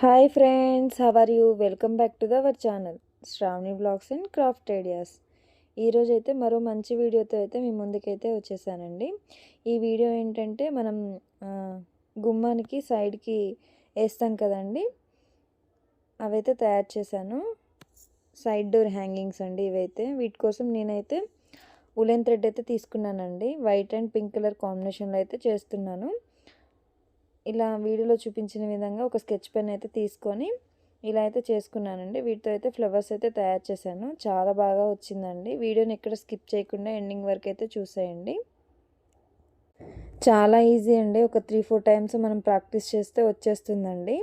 Hi friends how are you welcome back to our channel Shravani blogs and craft ideas ఈరోజు అయితే మరో మంచి వీడియోతో అయితే మీ ముందుకైతే వచ్చేసానండి. ఈ వీడియో ఏంటంటే మనం గుమ్మానికి సైడ్కి వేస్తాం కదండి. అవైతే తయారు చేశాను. సైడ్ డోర్ హ్యాంగింగ్స్ అండి ఇవైతే. వీటి కోసం నేనైతే ఉలెన్ థ్రెడ్ అయితే తీసుకున్నానండి. వైట్ అండ్ పింక్ కలర్ కాంబినేషన్లో అయితే చేస్తున్నాను. ఇలా వీడియోలో చూపించిన విధంగా ఒక స్కెచ్ పెన్ అయితే తీసుకొని ఇలా అయితే చేసుకున్నానండి. వీటితో అయితే ఫ్లవర్స్ అయితే తయారు చేశాను. చాలా బాగా వచ్చిందండి. వీడియోని ఎక్కడ స్కిప్ చేయకుండా ఎండింగ్ వరకు అయితే చూసేయండి. చాలా ఈజీ అండి. ఒక త్రీ ఫోర్ టైమ్స్ మనం ప్రాక్టీస్ చేస్తే వచ్చేస్తుందండి.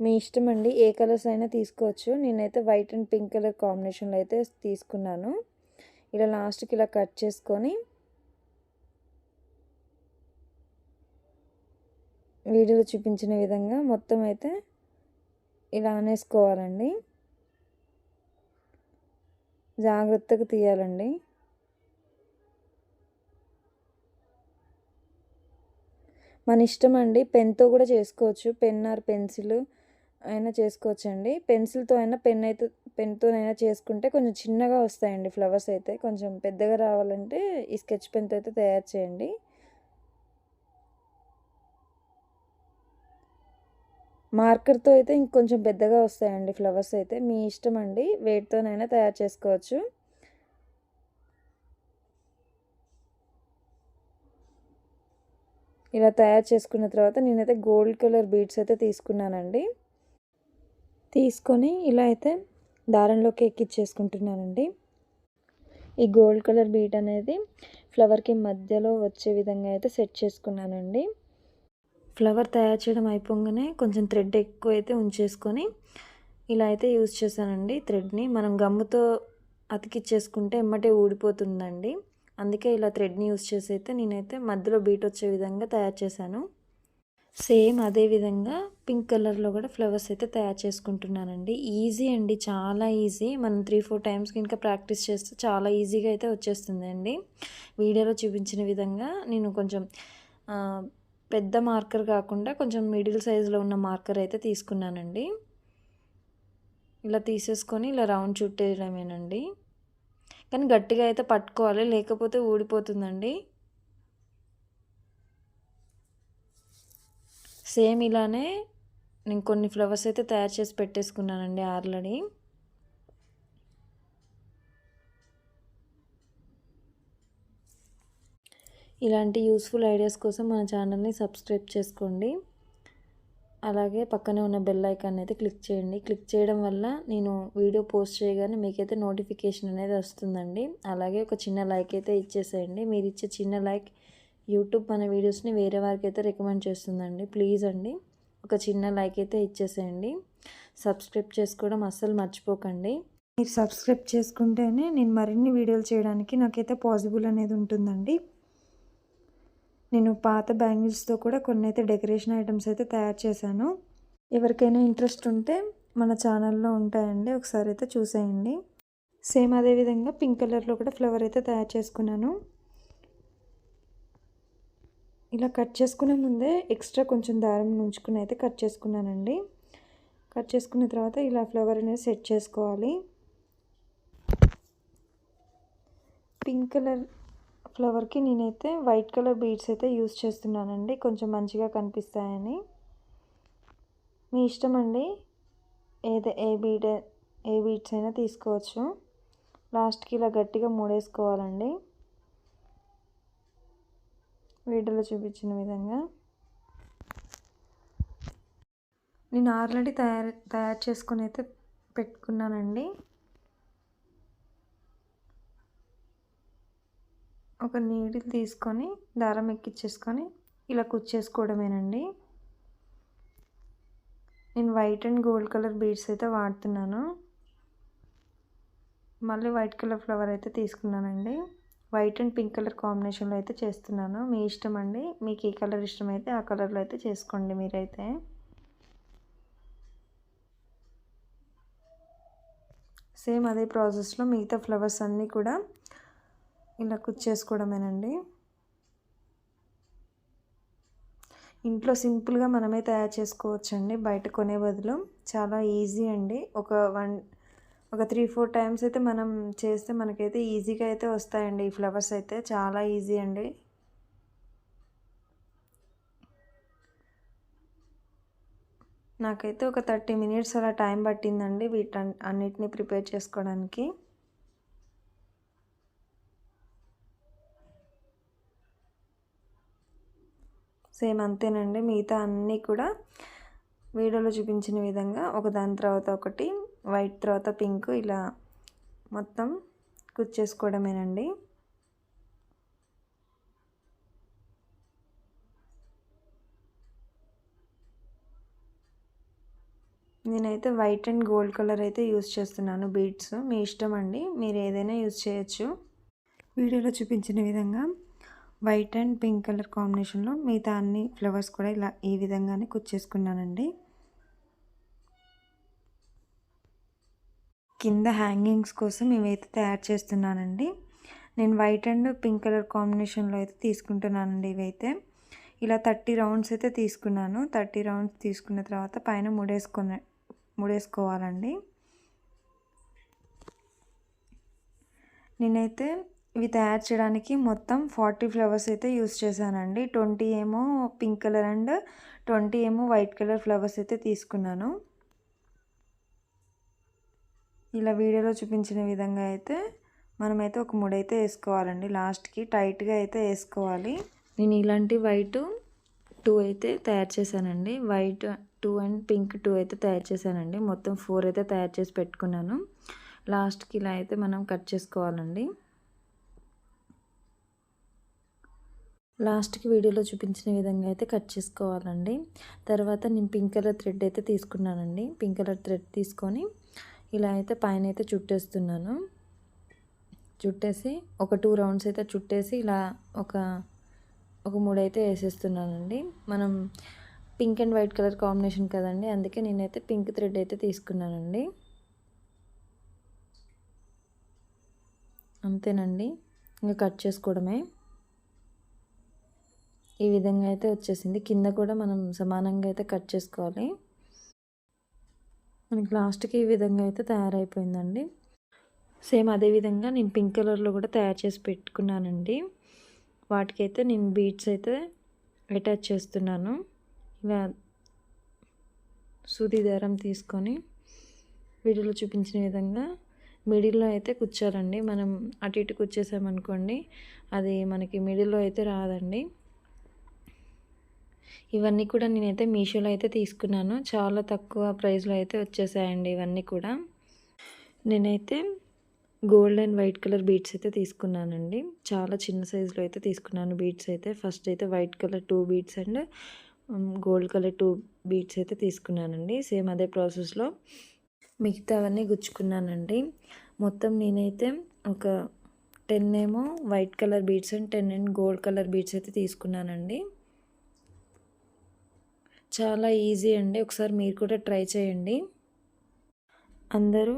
మీ ఇష్టం అండి. ఏ కలర్స్ అయినా తీసుకోవచ్చు. నేనైతే వైట్ అండ్ పింక్ కలర్ కాంబినేషన్లో అయితే తీసుకున్నాను. ఇలా లాస్ట్కి ఇలా కట్ చేసుకొని వీడియోలో చూపించిన విధంగా మొత్తం అయితే ఇలా అనేసుకోవాలండి. జాగ్రత్తగా తీయాలండి. మన ఇష్టం అండి పెన్తో కూడా చేసుకోవచ్చు. పెన్ ఆర్ పెన్సిల్ అయినా చేసుకోవచ్చు అండి పెన్సిల్తో అయినా పెన్ అయితే పెన్తోనైనా చేసుకుంటే కొంచెం చిన్నగా వస్తాయండి ఫ్లవర్స్ అయితే. కొంచెం పెద్దగా రావాలంటే ఈ స్కెచ్ పెన్తో అయితే తయారు చేయండి. మార్కర్తో అయితే ఇంకొంచెం పెద్దగా వస్తాయండి ఫ్లవర్స్ అయితే. మీ ఇష్టం అండి. వేటితోనైనా తయారు చేసుకోవచ్చు. ఇలా తయారు చేసుకున్న తర్వాత నేనైతే గోల్డ్ కలర్ బీడ్స్ అయితే తీసుకున్నానండి. తీసుకొని ఇలా అయితే దారంలోకి ఎక్కిచ్చేసుకుంటున్నానండి. ఈ గోల్డ్ కలర్ బీట్ అనేది ఫ్లవర్కి మధ్యలో వచ్చే విధంగా అయితే సెట్ చేసుకున్నానండి. ఫ్లవర్ తయారు చేయడం అయిపోగానే కొంచెం థ్రెడ్ ఎక్కువ అయితే ఉంచేసుకొని ఇలా అయితే యూజ్ చేశానండి థ్రెడ్ని మనం గమ్ముతో అతికిచ్చేసుకుంటే ఎమ్మటే ఊడిపోతుందండి. అందుకే ఇలా థ్రెడ్ని యూజ్ చేసి అయితే నేనైతే మధ్యలో బీట్ వచ్చే విధంగా తయారు చేశాను. సేమ్ అదే విధంగా పింక్ కలర్లో కూడా ఫ్లవర్స్ అయితే తయారు చేసుకుంటున్నానండి. ఈజీ అండి చాలా ఈజీ. మనం త్రీ ఫోర్ టైమ్స్ కనుక ప్రాక్టీస్ చేస్తే చాలా ఈజీగా అయితే వచ్చేస్తుంది అండి వీడియోలో చూపించిన విధంగా నేను కొంచెం పెద్ద మార్కర్ కాకుండా కొంచెం మిడిల్ సైజులో ఉన్న మార్కర్ అయితే తీసుకున్నానండి. ఇలా తీసేసుకొని ఇలా రౌండ్ చుట్టేయడమేనండి. కానీ గట్టిగా అయితే పట్టుకోవాలి లేకపోతే ఊడిపోతుందండి. సేమ్ ఇలానే నేను కొన్ని ఫ్లవర్స్ అయితే తయారు చేసి పెట్టేసుకున్నానండి ఆల్రెడీ ఇలాంటి యూస్ఫుల్ ఐడియాస్ కోసం మన ఛానల్ని సబ్స్క్రైబ్ చేసుకోండి. అలాగే పక్కనే ఉన్న బెల్ ఐకాన్ అయితే క్లిక్ చేయండి. క్లిక్ చేయడం వల్ల నేను వీడియో పోస్ట్ చేయగానే మీకైతే నోటిఫికేషన్ అనేది వస్తుందండి. అలాగే ఒక చిన్న లైక్ అయితే ఇచ్చేసేయండి. మీరు ఇచ్చే చిన్న లైక్ యూట్యూబ్ మన వీడియోస్ని వేరే వారికి అయితే రికమెండ్ చేస్తుందండి. ప్లీజ్ అండి ఒక చిన్న లైక్ అయితే ఇచ్చేసేయండి. సబ్స్క్రైబ్ చేసుకోవడం అస్సలు మర్చిపోకండి. మీరు సబ్స్క్రైబ్ చేసుకుంటేనే నేను మరిన్ని వీడియోలు చేయడానికి నాకైతే పాసిబుల్ అనేది ఉంటుందండి. నేను పాత బ్యాంగిల్స్తో కూడా కొన్ని అయితే డెకరేషన్ ఐటమ్స్ అయితే తయారు చేశాను. ఎవరికైనా ఇంట్రెస్ట్ ఉంటే మన ఛానల్లో ఉంటాయండి. ఒకసారి అయితే చూసేయండి. సేమ్ అదేవిధంగా పింక్ కలర్లో కూడా ఫ్లవర్ అయితే తయారు చేసుకున్నాను. ఇలా కట్ చేసుకునే ముందే ఎక్స్ట్రా కొంచెం దారం ఉంచుకుని అయితే కట్ చేసుకున్నానండి. కట్ చేసుకున్న తర్వాత ఇలా ఫ్లవర్ అనేది సెట్ చేసుకోవాలి. పింక్ కలర్ ఫ్లవర్కి నేనైతే వైట్ కలర్ బీడ్స్ అయితే యూస్ చేస్తున్నానండి. కొంచెం మంచిగా కనిపిస్తాయని. మీ ఇష్టం అండి? ఏదే ఏ బీడ్ ఏ బీడ్స్ అయినా తీసుకోవచ్చు. లాస్ట్కి ఇలా గట్టిగా మూడేసుకోవాలండి. వీడియోలో చూపించిన విధంగా. నేను ఆల్రెడీ తయారు తయారు చేసుకొని అయితే పెట్టుకున్నానండి. ఒక నీడిల్ తీసుకొని దారం ఎక్కించేసుకొని ఇలా కుచ్చేసుకోవడమేనండి. నేను white and gold colour beads అయితే వాడుతున్నాను. మళ్ళీ వైట్ కలర్ ఫ్లవర్ అయితే తీసుకున్నానండి. వైట్ అండ్ పింక్ కలర్ కాంబినేషన్లో అయితే చేస్తున్నాను. మీ ఇష్టం అండి. మీకు ఏ కలర్ ఇష్టమైతే ఆ కలర్లో అయితే చేసుకోండి మీరైతే. సేమ్ అదే ప్రాసెస్లో మిగతా ఫ్లవర్స్ అన్నీ కూడా ఇలా కుచ్చేసుకోవడమేనండి ఇంట్లో సింపుల్గా మనమే తయారు చేసుకోవచ్చండి బయట కొనే బదులు. చాలా ఈజీ అండి. ఒక వన్ ఒక త్రీ ఫోర్ టైమ్స్ అయితే మనం చేస్తే మనకైతే ఈజీగా అయితే వస్తాయండి ఈ ఫ్లవర్స్ అయితే. చాలా ఈజీ అండి. నాకైతే ఒక థర్టీ మినిట్స్ అలా టైం పట్టిందండి వీటి అన్నిటిని ప్రిపేర్ చేసుకోవడానికి. సేమ్ అంతేనండి. మిగతా అన్నీ కూడా వీడియోలో చూపించిన విధంగా ఒక దాని తర్వాత ఒకటి వైట్ తర్వాత పింక్ ఇలా మొత్తం కుచ్చేసుకోవడమేనండి నేనైతే వైట్ అండ్ గోల్డ్ కలర్ అయితే యూస్ చేస్తున్నాను బీడ్స్. మీ ఇష్టం అండి. మీరు ఏదైనా యూస్ చేయొచ్చు. వీడియోలో చూపించిన విధంగా వైట్ అండ్ పింక్ కలర్ కాంబినేషన్లో మిగతా అన్ని ఫ్లవర్స్ కూడా ఇలా ఈ విధంగానే కుచ్చేసుకున్నానండి కింద హ్యాంగింగ్స్ కోసం ఇవైతే తయారు చేస్తున్నానండి. నేను వైట్ అండ్ పింక్ కలర్ కాంబినేషన్లో అయితే తీసుకుంటున్నానండి ఇవైతే. ఇలా థర్టీ రౌండ్స్ అయితే తీసుకున్నాను. థర్టీ రౌండ్స్ తీసుకున్న తర్వాత పైన ముడేసుకున్న ముడేసుకోవాలండి. నేనైతే ఇవి తయారు చేయడానికి మొత్తం ఫార్టీ ఫ్లవర్స్ అయితే యూస్ చేశానండి. ట్వంటీ ఏమో పింక్ కలర్ అండ్ ట్వంటీ ఏమో వైట్ కలర్ ఫ్లవర్స్ అయితే తీసుకున్నాను. ఇలా వీడియోలో చూపించిన విధంగా అయితే మనమైతే ఒక ముడైతే వేసుకోవాలండి. లాస్ట్కి టైట్గా అయితే వేసుకోవాలి. నేను ఇలాంటి వైట్ టూ అయితే తయారు చేశానండి. White two and pink two అయితే తయారు చేశానండి. మొత్తం ఫోర్ అయితే తయారు చేసి పెట్టుకున్నాను. లాస్ట్కి ఇలా అయితే మనం కట్ చేసుకోవాలండి. లాస్ట్కి వీడియోలో చూపించిన విధంగా అయితే కట్ చేసుకోవాలండి. తర్వాత నేను పింక్ కలర్ థ్రెడ్ అయితే తీసుకున్నానండి. పింక్ కలర్ థ్రెడ్ తీసుకొని ఇలా అయితే పైన అయితే చుట్టేస్తున్నాను. చుట్టేసి ఒక టూ రౌండ్స్ అయితే చుట్టేసి ఇలా ఒక ఒక మూడు అయితే వేసేస్తున్నానండి. మనం pink and white colour combination కదండి అందుకే నేనైతే పింక్ థ్రెడ్ అయితే తీసుకున్నానండి. అంతేనండి. ఇంకా కట్ చేసుకోవడమే. ఈ విధంగా అయితే వచ్చేసింది. కింద కూడా మనం సమానంగా అయితే కట్ చేసుకోవాలి. మనకి లాస్ట్కి ఈ విధంగా అయితే తయారైపోయిందండి. సేమ్ అదే విధంగా నేను పింక్ కలర్లో కూడా తయారు చేసి పెట్టుకున్నానండి. వాటికైతే నేను బీడ్స్ అయితే అటాచ్ చేస్తున్నాను. ఇలా సూది దారం తీసుకొని వీడియోలో చూపించిన విధంగా మిడిల్లో అయితే కూర్చోాలండి మనం అటు ఇటు కూర్చేసామనుకోండి అది మనకి మిడిల్లో అయితే రాదండి. ఇవన్నీ కూడా నేనైతే మీషోలో అయితే తీసుకున్నాను. చాలా తక్కువ ప్రైస్లో అయితే వచ్చేసాయండి ఇవన్నీ కూడా. నేనైతే gold and white colour beads అయితే తీసుకున్నానండి. చాలా చిన్న సైజులో అయితే తీసుకున్నాను బీడ్స్ అయితే. ఫస్ట్ అయితే white colour two beads and gold colour two beads అయితే తీసుకున్నానండి. సేమ్ అదే ప్రాసెస్లో మిగతా అవన్నీ గుచ్చుకున్నానండి. మొత్తం నేనైతే ఒక టెన్ ఏమో white colour beads and ten and gold colour beads అయితే తీసుకున్నానండి. చాలా ఈజీ అండి. ఒకసారి మీరు కూడా ట్రై చేయండి. అందరూ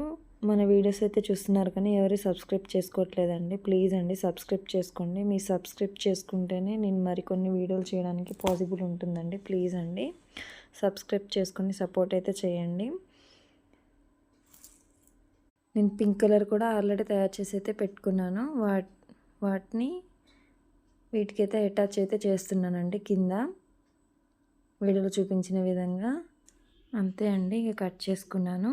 మన వీడియోస్ అయితే చూస్తున్నారు కానీ ఎవరు సబ్స్క్రైబ్ చేసుకోవట్లేదండి. ప్లీజ్ అండి సబ్స్క్రైబ్ చేసుకోండి. మీ సబ్స్క్రైబ్ చేసుకుంటేనే నేను మరికొన్ని వీడియోలు చేయడానికి పాసిబుల్ ఉంటుందండి. ప్లీజ్ అండి సబ్స్క్రైబ్ చేసుకొని సపోర్ట్ అయితే చేయండి. నేను పింక్ కలర్ కూడా ఆల్రెడీ తయారు చేసి అయితే పెట్టుకున్నాను. వాట్ వాటిని వీటికైతే అటాచ్ అయితే చేస్తున్నానండి కింద. వీడియోలో చూపించిన విధంగా అంతే అండి ఇక కట్ చేసుకున్నాను.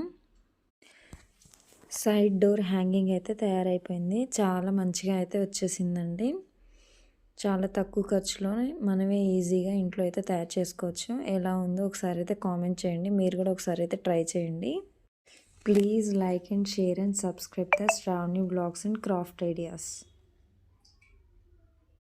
సైడ్ డోర్ హ్యాంగింగ్ అయితే తయారైపోయింది. చాలా మంచిగా అయితే వచ్చేసిందండి. చాలా తక్కువ ఖర్చులోనే మనమే ఈజీగా ఇంట్లో అయితే తయారు చేసుకోవచ్చు. ఎలా ఉందో ఒకసారి అయితే కామెంట్ చేయండి. మీరు కూడా ఒకసారి అయితే ట్రై చేయండి. Please like and share and subscribe the Shravani blogs and craft ideas.